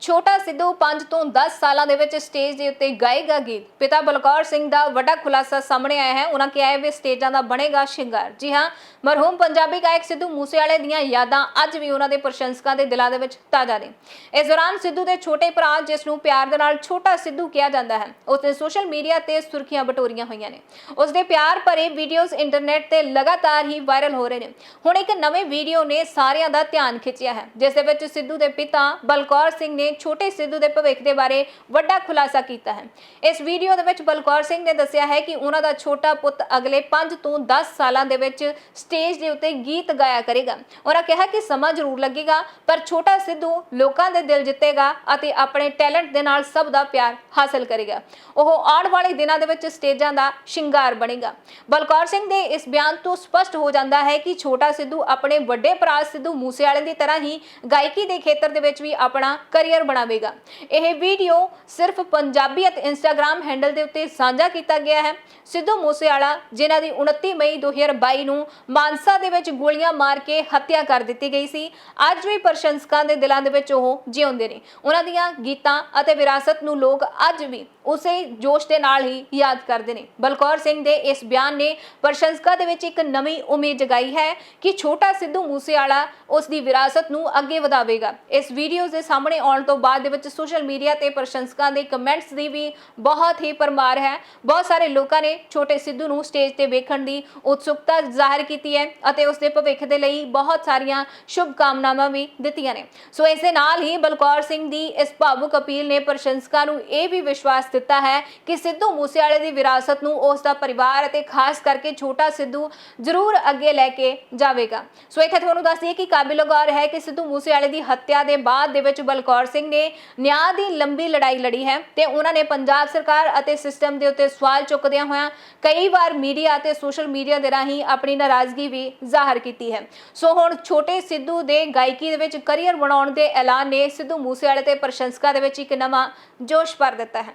ਛੋਟਾ ਸਿੱਧੂ 5 ਤੋਂ 10 ਸਾਲਾਂ ਦੇ ਵਿੱਚ ਸਟੇਜ ਦੇ ਉੱਤੇ ਗਾਏਗਾ ਗੀਤ। ਪਿਤਾ ਬਲਕੌਰ ਸਿੰਘ ਦਾ ਵੱਡਾ ਖੁਲਾਸਾ ਸਾਹਮਣੇ ਆਇਆ ਹੈ। ਉਹਨਾਂ ਕਿਹਾ ਹੈ ਵੀ ਸਟੇਜਾਂ ਦਾ ਬਣੇਗਾ ਸ਼ਿੰਗਾਰ। ਜੀ ਹਾਂ, ਮਰਹੂਮ ਪੰਜਾਬੀ ਗਾਇਕ ਸਿੱਧੂ ਮੂਸੇਵਾਲੇ ਦੀਆਂ ਯਾਦਾਂ ਅੱਜ ਵੀ ਉਹਨਾਂ ਦੇ ਪ੍ਰਸ਼ੰਸਕਾਂ ਦੇ ਦਿਲਾਂ ਦੇ ਵਿੱਚ ਤਾਜ਼ਾ ਨੇ। ਇਸ ਦੌਰਾਨ ਸਿੱਧੂ ਦੇ ਛੋਟੇ ਭਰਾ, ਜਿਸ ਨੂੰ ਪਿਆਰ ਦੇ ਨਾਲ ਛੋਟਾ ਸਿੱਧੂ ਕਿਹਾ ਜਾਂਦਾ ਹੈ, ਉਸ ਨੇ ਸੋਸ਼ਲ ਮੀਡੀਆ ਤੇ ਸੁਰਖੀਆਂ ਬਟੋਰੀਆਂ ਹੋਈਆਂ ਨੇ। ਉਸਦੇ ਪਿਆਰ ਭਰੇ ਵੀਡੀਓਜ਼ ਇੰਟਰਨੈਟ ਤੇ ਲਗਾਤਾਰ ਹੀ ਵਾਇਰਲ ਹੋ ਰਹੇ ਨੇ। ਹੁਣ ਇੱਕ ਨਵੇਂ ਵੀਡੀਓ ਨੇ ਸਾਰਿਆਂ ਦਾ ਧਿਆਨ ਖਿੱਚਿਆ ਹੈ, ਜਿਸ ਦੇ ਵਿੱਚ ਸਿੱਧੂ ਦੇ ਪਿਤਾ ਬਲਕੌਰ ਸਿੰਘ ਨੇ ਛੋਟੇ ਸਿੱਧੂ ਦੇ ਭਵਿੱਖ ਦੇ ਬਾਰੇ ਵੱਡਾ ਖੁਲਾਸਾ ਕੀਤਾ ਹੈ। ਇਸ ਵੀਡੀਓ ਦੇ ਵਿੱਚ ਬਲਕੌਰ ਸਿੰਘ ਨੇ ਦੱਸਿਆ ਹੈ ਕਿ ਉਹਨਾਂ ਦਾ ਛੋਟਾ ਪੁੱਤ ਅਗਲੇ 5 ਤੋਂ 10 ਸਾਲਾਂ ਦੇ ਵਿੱਚ ਸਟੇਜ ਦੇ ਉੱਤੇ ਗੀਤ ਗਾਇਆ ਕਰੇਗਾ। ਉਹਨਾਂ ਕਿਹਾ ਕਿ ਸਮਾਂ ਜ਼ਰੂਰ ਲੱਗੇਗਾ, ਪਰ ਛੋਟਾ ਸਿੱਧੂ ਲੋਕਾਂ ਦੇ ਦਿਲ ਜਿੱਤੇਗਾ ਅਤੇ ਆਪਣੇ ਟੈਲੈਂਟ ਦੇ ਨਾਲ ਸਭ ਦਾ ਪਿਆਰ ਹਾਸਲ ਕਰੇਗਾ। ਉਹ ਆਉਣ ਵਾਲੇ ਦਿਨਾਂ ਦੇ ਵਿੱਚ ਸਟੇਜਾਂ ਦਾ ਸ਼ਿੰਗਾਰ ਬਣੇਗਾ। ਬਲਕੌਰ ਸਿੰਘ ਦੇ ਇਸ ਬਿਆਨ ਤੋਂ ਸਪਸ਼ਟ ਹੋ ਜਾਂਦਾ ਹੈ ਕਿ ਛੋਟਾ ਸਿੱਧੂ ਆਪਣੇ ਵੱਡੇ ਭਰਾ ਸਿੱਧੂ ਮੂਸੇਵਾਲੇ ਦੀ ਤਰ੍ਹਾਂ ਹੀ ਗਾਇਕੀ ਦੇ ਖੇਤਰ ਦੇ ਵਿੱਚ ਵੀ ਆਪਣਾ ਕਰੀਅਰ ਬਣਾਵੇਗਾ। ਇਹ ਵੀਡੀਓ ਸਿਰਫ ਪੰਜਾਬੀ ਅਤੇ ਇੰਸਟਾਗ੍ਰam ਹੈਂਡਲ ਦੇ ਉੱਤੇ ਸਾਂਝਾ ਕੀਤਾ ਗਿਆ ਹੈ। ਸਿੱਧੂ ਮੂਸੇਵਾਲਾ, ਜਿਨ੍ਹਾਂ ਦੀ 29 ਮਈ 2022 ਨੂੰ ਮਾਨਸਾ ਦੇ ਵਿੱਚ ਗੋਲੀਆਂ ਮਾਰ ਕੇ ਹੱਤਿਆ ਕਰ ਦਿੱਤੀ ਗਈ ਸੀ, ਅੱਜ ਵੀ ਪ੍ਰਸ਼ੰਸਕਾਂ ਦੇ ਦਿਲਾਂ ਦੇ ਵਿੱਚ ਉਹ ਜਿਉਂਦੇ ਨੇ। ਉਹਨਾਂ ਦੀਆਂ ਗੀਤਾਂ ਅਤੇ ਵਿਰਾਸਤ ਨੂੰ ਲੋਕ ਅੱਜ ਵੀ ਉਸੇ ਜੋਸ਼ ਦੇ ਨਾਲ ਹੀ ਯਾਦ ਕਰਦੇ ਨੇ। ਬਲਕੌਰ ਸਿੰਘ ਦੇ ਇਸ ਬਿਆਨ ਨੇ ਪ੍ਰਸ਼ੰਸਕਾਂ ਦੇ ਵਿੱਚ ਇੱਕ ਨਵੀਂ ਉਮੀਦ ਜਗਾਈ ਹੈ ਕਿ ਛੋਟਾ ਸਿੱਧੂ ਮੂਸੇਵਾਲਾ ਉਸ ਦੀ ਵਿਰਾਸਤ ਨੂੰ ਅੱਗੇ ਵਧਾਵੇਗਾ। ਇਸ ਵੀਡੀਓ ਦੇ ਸਾਹਮਣੇ ਆਉਣ ਤੋਂ ਬਾਅਦ ਦੇ ਵਿੱਚ ਸੋਸ਼ਲ ਮੀਡੀਆ ਤੇ ਪ੍ਰਸ਼ੰਸਕਾਂ ਦੇ ਕਮੈਂਟਸ ਦੀ ਵੀ ਬਹੁਤ ਹੀ ਪਰਮਾਰ ਹੈ। ਬਹੁਤ ਸਾਰੇ ਲੋਕਾਂ ਨੇ ਛੋਟੇ ਸਿੱਧੂ ਨੂੰ ਸਟੇਜ ਤੇ ਵੇਖਣ ਦੀ ਉਤਸੁਕਤਾ ਜ਼ਾਹਿਰ ਕੀਤੀ ਹੈ ਅਤੇ ਉਸ ਦੇ ਭਵਿੱਖ ਦੇ ਲਈ ਬਹੁਤ ਸਾਰੀਆਂ ਸ਼ੁਭ ਕਾਮਨਾਵਾਂ ਵੀ ਦਿੱਤੀਆਂ ਨੇ। ਸੋ ਇਸ ਦੇ ਨਾਲ ਹੀ ਬਲਕੌਰ ਸਿੰਘ ਦੀ ਇਸ ਭਾਵੁਕ ਅਪੀਲ ਨੇ ਪ੍ਰਸ਼ੰਸਕਾਂ ਨੂੰ ਇਹ ਵੀ ਵਿਸ਼ਵਾਸ ਦਿੱਤਾ ਹੈ ਕਿ ਸਿੱਧੂ ਮੂਸੇਵਾਲੇ ਦੀ ਵਿਰਾਸਤ ਨੂੰ ਉਸ ਦਾ ਪਰਿਵਾਰ ਅਤੇ ਖਾਸ ਕਰਕੇ ਛੋਟਾ ਸਿੱਧੂ ਜ਼ਰੂਰ ਅੱਗੇ ਲੈ ਕੇ ਜਾਵੇਗਾ। ਸੋ ਇੱਥੇ ਤੁਹਾਨੂੰ ਦੱਸ ਦਈਏ ਕਿ ਕਾਬਿਲ ਗੌਰ ਹੈ ਕਿ ਸਿੱਧੂ ਮੂਸੇਵਾਲੇ ਦੀ ਹੱਤਿਆ ਦੇ ਬਾਅਦ ਦੇ ਵਿੱਚ ਬਲਕੌਰ ਸਿੰਘ ਨੇ ਨਿਆਂ ਦੀ ਲੰਬੀ ਲੜਾਈ ਲੜੀ ਹੈ ਤੇ ਉਹਨਾਂ ਨੇ ਪੰਜਾਬ ਸਰਕਾਰ ਅਤੇ ਸਿਸਟਮ ਦੇ ਉੱਤੇ ਸਵਾਲ ਚੁੱਕਦਿਆਂ ਹੋਇਆਂ ਕਈ ਵਾਰ ਮੀਡੀਆ ਅਤੇ ਸੋਸ਼ਲ ਮੀਡੀਆ ਦੇ ਰਾਹੀਂ ਆਪਣੀ ਨਾਰਾਜ਼ਗੀ ਵੀ ਜ਼ਾਹਰ ਕੀਤੀ ਹੈ। ਸੋ ਹੁਣ ਛੋਟੇ ਸਿੱਧੂ ਦੇ ਗਾਇਕੀ ਦੇ ਵਿੱਚ ਕਰੀਅਰ ਬਣਾਉਣ ਦੇ ਐਲਾਨ ਨੇ ਸਿੱਧੂ ਮੂਸੇਵਾਲੇ ਤੇ ਪ੍ਰਸ਼ੰਸਕਾਂ ਦੇ ਵਿੱਚ ਇੱਕ ਨਵਾਂ ਜੋਸ਼ ਭਰ ਦਿੱਤਾ ਹੈ।